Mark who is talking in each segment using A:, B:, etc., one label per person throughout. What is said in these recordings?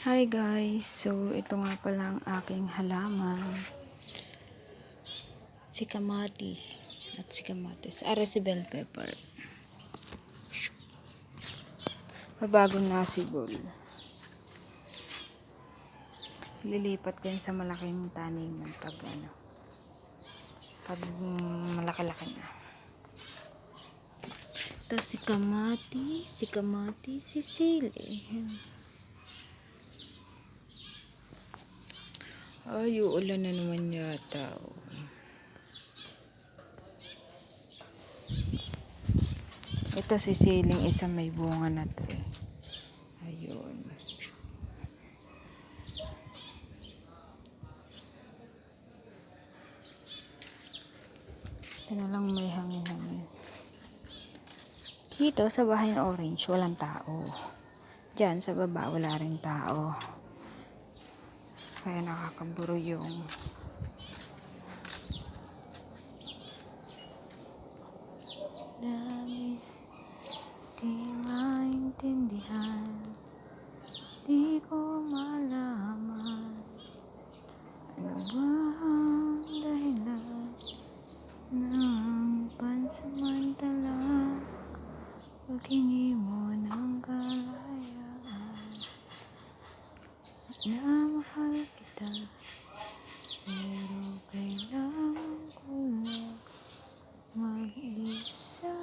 A: Hi guys! So, ito nga pala ang aking halaman. Si kamatis. At si kamatis. Ara si bell pepper. Mabagong nasibol. Lilipat ko sa malaking taniman pag ano. Pag malaki-laki na. Ito si kamatis. Si kamatis. Si sili. Ay, uulan na naman yata. oh. Ito si siling isa may bunga na to eh. Ayun. Ito na lang may hangin-hangin. Dito sa bahay na orange, walang tao. Diyan sa baba, wala rin tao. Kaya nakakaburo yung dami di maintindihan di ko malaman ano ba ang dahilan ng pansamantala. Paghingi mo ng kalayaan na mahal kita pero kailangan ko lang mag-isa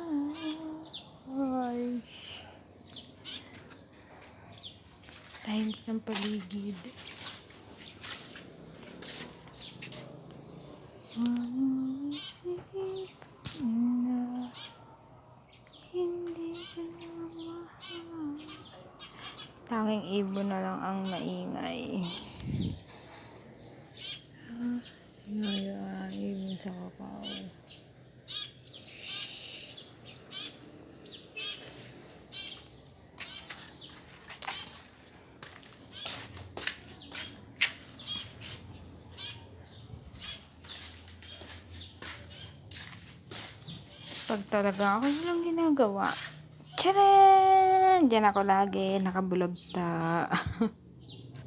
A: ay tahimik ng paligid Maisip na hindi na Tanging ibon na lang ang maingay. Ah, Naya, ibon sa kakao. Pag talaga ako walang ginagawa. Tcharan! Diyan ako lagi, nakabulagta.